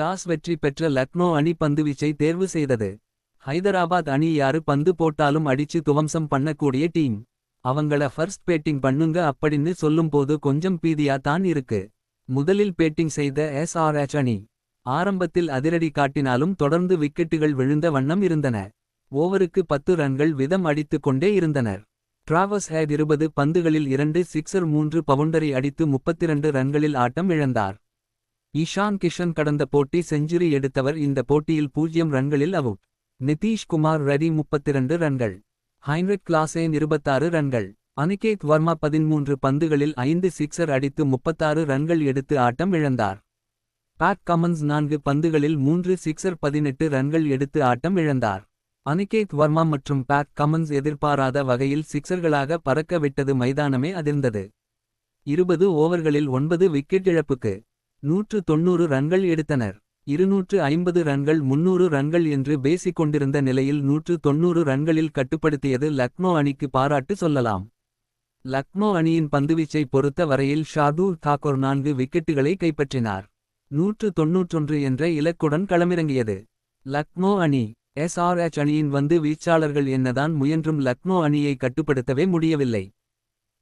Toss வெற்றி பெற்ற லக்னோ அணி பந்துவீச்சை தேர்வு செய்தது. ஹைதராபாத் அணி யாரு பந்து போட்டாலும் அடிச்சு துவம்சம் பண்ணக்கூடிய டீம். அவங்கள ஃபர்ஸ்ட் பேட்டிங் பண்ணுங்க அப்படின்னு சொல்லும்போது கொஞ்சம் பீதியா தான் இருக்கு. முதலில் பேட்டிங் செய்த எஸ்ஆர்எச் அணி. ஆரம்பத்தில் அதிரடி காட்டினாலும் தொடர்ந்து விக்கெட்டுகள் விழுந்த வண்ணம் இருந்தன. ஓவருக்கு பத்து ரன்கள் விதம் அடித்துக் கொண்டே இருந்தனர். டிராவஸ் ஹேட் இருபது பந்துகளில் இரண்டு சிக்ஸர் மூன்று பவுண்டரி அடித்து முப்பத்திரண்டு ரன்களில் ஆட்டம் இழந்தார். ஈஷான் கிஷன் கடந்த போட்டி செஞ்சுரி எடுத்தவர் இந்த போட்டியில் பூஜ்யம் ரன்களில் அவுட். நிதிஷ் குமார் ரெடி முப்பத்திரண்டு ரன்கள். ஹைன்ரிக் கிளாசேன் இருபத்தாறு ரன்கள். அனிகேத் வர்மா பதிமூன்று பந்துகளில் ஐந்து சிக்ஸர் அடித்து முப்பத்தாறு ரன்கள் எடுத்து ஆட்டம் இழந்தார். பேட் கமன்ஸ் நான்கு பந்துகளில் மூன்று சிக்ஸர் பதினெட்டு ரன்கள் எடுத்து ஆட்டம் இழந்தார். அனிகேத் வர்மா மற்றும் பேட் கமன்ஸ் எதிர்பாராத வகையில் சிக்ஸர்களாக பறக்க விட்டது மைதானமே அதிர்ந்தது. இருபது ஓவர்களில் ஒன்பது விக்கெட் இழப்புக்கு நூற்று தொன்னூறு ரன்கள் எடுத்தனர். இருநூற்று ஐம்பது ரன்கள் முன்னூறு ரன்கள் என்று பேசிக் கொண்டிருந்த நிலையில் நூற்று தொன்னூறு ரன்களில் கட்டுப்படுத்தியது லக்னோ அணிக்கு பாராட்டு சொல்லலாம். லக்னோ அணியின் பந்துவீச்சை பொறுத்த வரையில் ஷார்தூர் தாக்கூர் நான்கு விக்கெட்டுகளை கைப்பற்றினார். நூற்று தொன்னூற்றொன்று என்ற இலக்குடன் களமிறங்கியது. லக்னோ அணி எஸ்ஆர்எச் அணியின் வந்து வீச்சாளர்கள் என்னதான் முயன்றும் லக்னோ அணியை கட்டுப்படுத்தவே முடியவில்லை.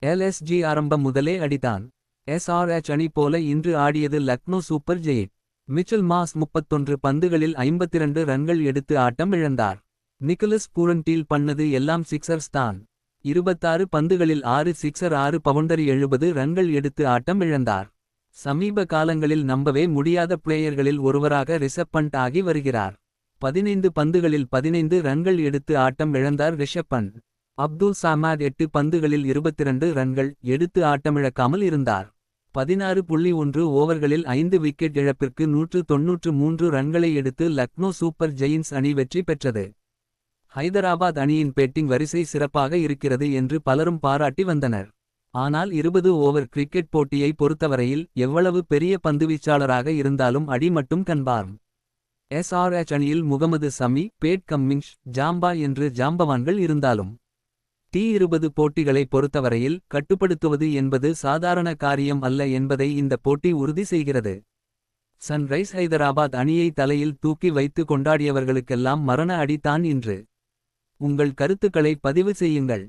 எல்எஸ்ஜி ஆரம்பம் முதலே அடித்தான். எஸ்ஆர்எச் அணி போல இன்று ஆடியது Lucknow super giants. Mitchell Marsh முப்பத்தொன்று பந்துகளில் ஐம்பத்திரண்டு ரன்கள் எடுத்து ஆட்டம் இழந்தார். நிக்கலஸ் பூரன்டீல் பண்ணது எல்லாம் சிக்ஸர்ஸ் தான். இருபத்தாறு பந்துகளில் ஆறு சிக்ஸர் ஆறு பவுண்டரி எழுபது ரன்கள் எடுத்து ஆட்டம் இழந்தார். சமீப காலங்களில் நம்பவே முடியாத பிளேயர்களில் ஒருவராக ரிஷப் பண்ட் ஆகி வருகிறார். பதினைந்து பந்துகளில் பதினைந்து ரன்கள் எடுத்து ஆட்டம் இழந்தார் ரிஷப் பண்ட் அப்துல் சாமாத் எட்டு பந்துகளில் இருபத்திரண்டு ரன்கள் எடுத்து ஆட்டமிழக்காமல் இருந்தார். பதினாறு புள்ளி ஒன்று ஓவர்களில் ஐந்து விக்கெட் இழப்பிற்கு நூற்று தொன்னூற்று மூன்று ரன்களை எடுத்து லக்னோ சூப்பர் ஜெயின்ஸ் அணி வெற்றி பெற்றது. ஹைதராபாத் அணியின் பேட்டிங் வரிசை சிறப்பாக இருக்கிறது என்று பலரும் பாராட்டி வந்தனர். ஆனால் இருபது ஓவர் கிரிக்கெட் போட்டியை பொறுத்தவரையில் எவ்வளவு பெரிய பந்துவீச்சாளராக இருந்தாலும் அடி மட்டும் கண்பார்ம் எஸ்ஆர்எச் அணியில் Mohammed Shami Pat Cummins Zampa என்று ஜாம்பவான்கள் இருந்தாலும் டி இருபது போட்டிகளை பொறுத்தவரையில் கட்டுப்படுத்துவது என்பது சாதாரண காரியம் அல்ல என்பதை இந்த போட்டி உறுதி செய்கிறது. சன்ரைஸ் ஹைதராபாத் அணியை தலையில் தூக்கி வைத்து கொண்டாடியவர்களுக்கெல்லாம் மரண அடி தான் இன்று. உங்கள் கருத்துக்களை பதிவு செய்யுங்கள்.